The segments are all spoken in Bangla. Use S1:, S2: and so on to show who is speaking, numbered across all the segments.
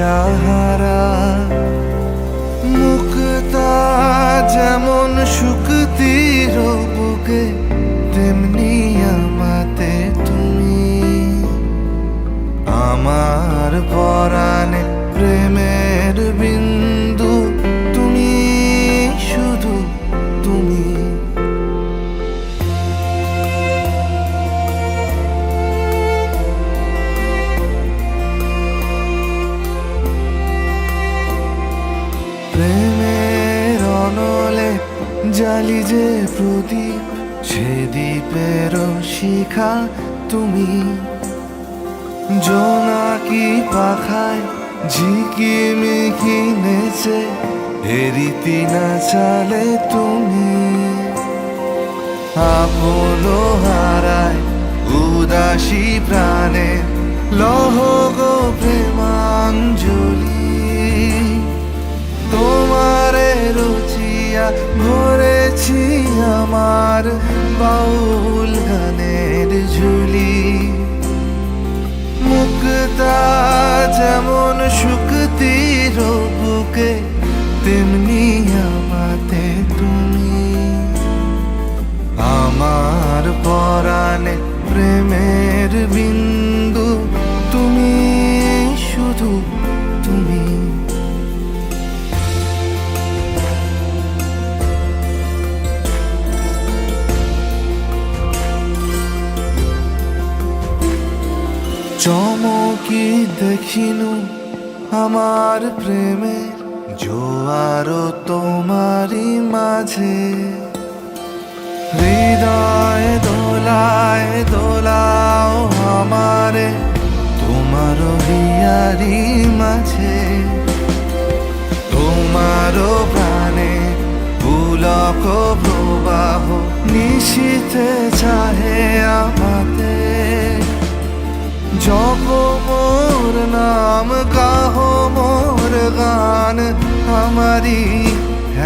S1: দিশাহারা মুক্তা যেমন শুকতির বুকে তেমনি আমাতে তুমি। আমার পরাণে জালি যে প্রদীপ, সে দ্বীপের শিখা তুমি। জোনাকি পাখায় ঝিকি মিকি নেচে হেরিতি না চালে তুমি। আপনো হারায় উদাসী প্রাণে লহ গো আমার বাউল গানের ঝুলি। মুক্তা যেমন শুক্তি বুকে তেমনি আমাতে তুমি। আমার পরাণে প্রেমের বিন্দু চমকি দেখিনু আমার প্রেমের জোয়ার তোমারই মাঝে। হৃদয় দোলায় দোলাও আমারে তোমার হিয়ারি মাঝে। তোমারও প্রাণে পুলক প্রবাহ নিশীথে চাহে আমাতে। জপ মোর নাম কাহ মোর গান আমারি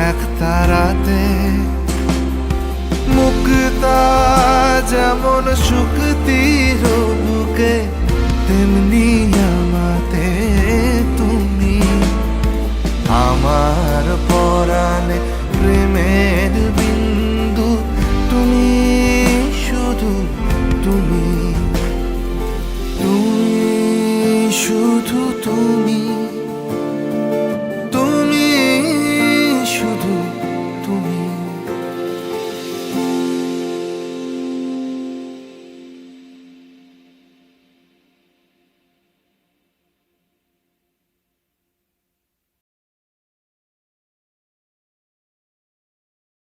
S1: এক তারাতে মুক্তা যেমন শুকতির বুকে তেমনি শুধু তুমি।